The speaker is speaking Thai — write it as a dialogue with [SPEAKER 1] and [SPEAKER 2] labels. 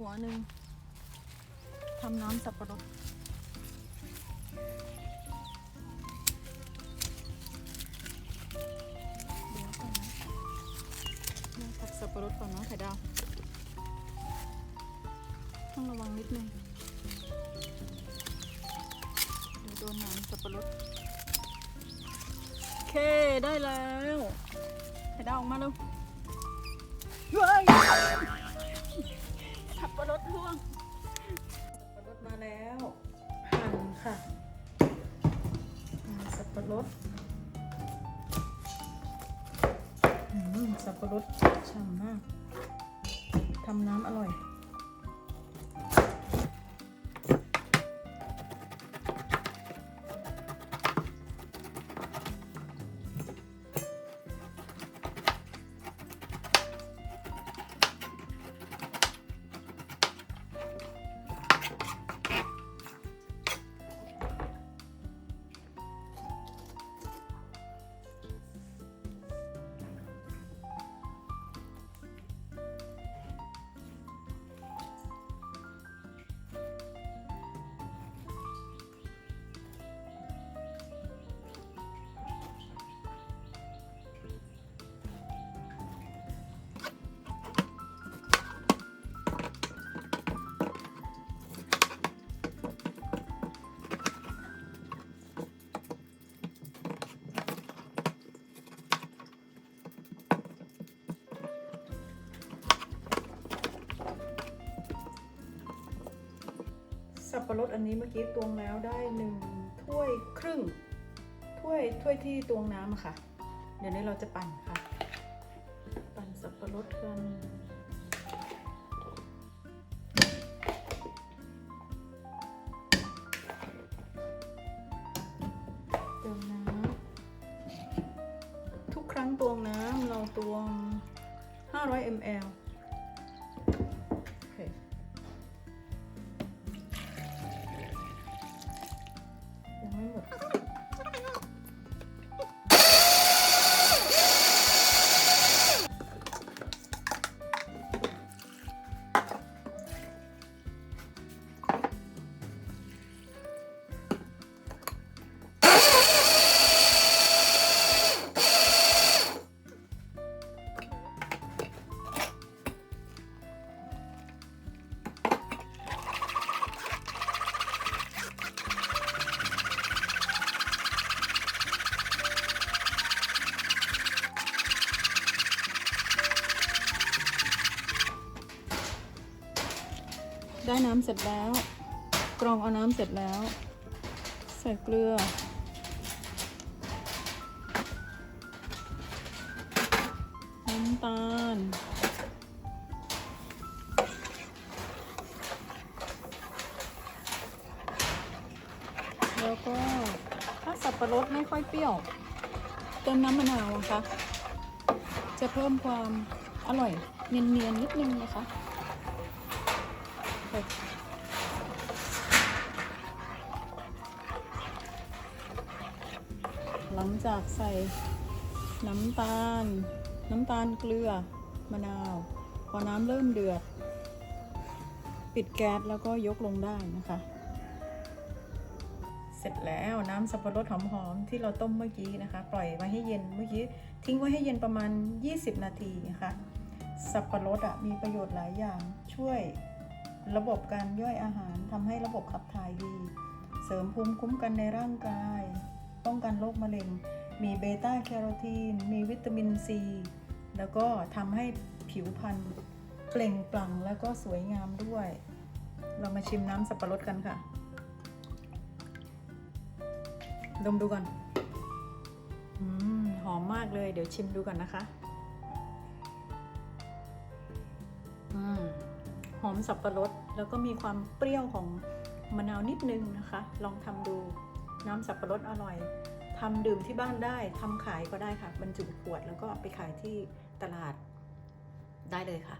[SPEAKER 1] หัวหนึ่งทำน้ำสับปะรดเดี๋ยวก่อนนะตักสับปะรดก่อนเนาะไข่ดาว ต้องระวังนิดนึงเดี๋ยวโดนน้ำสับปะรดโอเคได้แล้วไข่ดาวออกมาเร็วเฮ้ย สับปะรดร่วงสับปะรดมาแล้วหั่นค่ะหั่นสับปะรดอืมสับปะรดฉ่ำมากทำน้ำอร่อย สับปะรดอันนี้เมื่อกี้ตวงแล้วได้หนึ่งถ้วยครึ่ง ถ้วยถ้วยที่ตวงน้ำค่ะ เดี๋ยวนี้เราจะปั่นค่ะ ปั่นสับปะรดกันเติมน้ำทุกครั้งตวงน้ำเราตวง 500 ml ได้น้ำเสร็จแล้ว กรองเอาน้ำเสร็จแล้ว ใส่เกลือ น้ำตาล แล้วก็ถ้าสับปะรดไม่ค่อยเปรี้ยว เติมน้ำมะนาวนะคะ จะเพิ่มความอร่อยเนียนๆนิดนึงนะคะ หลังจากใส่น้ำตาล น้ำตาลเกลือมะนาว พอน้ำเริ่มเดือด ปิดแก๊สแล้วก็ยกลงได้นะคะ เสร็จแล้วน้ำสับปะรดหอมๆที่เราต้มเมื่อกี้นะคะ ปล่อยไว้ให้เย็นเมื่อกี้ทิ้งไว้ให้เย็นประมาณ 20 นาทีนะคะ สับปะรดอะมีประโยชน์หลายอย่างช่วย ระบบการย่อยอาหารทำให้ระบบขับถ่ายดี เสริมภูมิคุ้มกันในร่างกาย ป้องกันโรคมะเร็ง มีเบต้าแคโรทีน มีวิตามินซี แล้วก็ทำให้ผิวพรรณเปล่งปลั่งแล้วก็สวยงามด้วย เรามาชิมน้ำสับปะรดกันค่ะ ดมดูก่อนอหอมมากเลย เดี๋ยวชิมดูก่อนนะคะ มสับปะรด แล้วก็มีความเปรี้ยวของมะนาวนิดนึงนะคะ ลองทำดูน้ำสับปะรดอร่อยทำดื่มที่บ้านได้ทำขายก็ได้ค่ะบรรจุขวดแล้วก็ไปขายที่ตลาดได้เลยค่ะ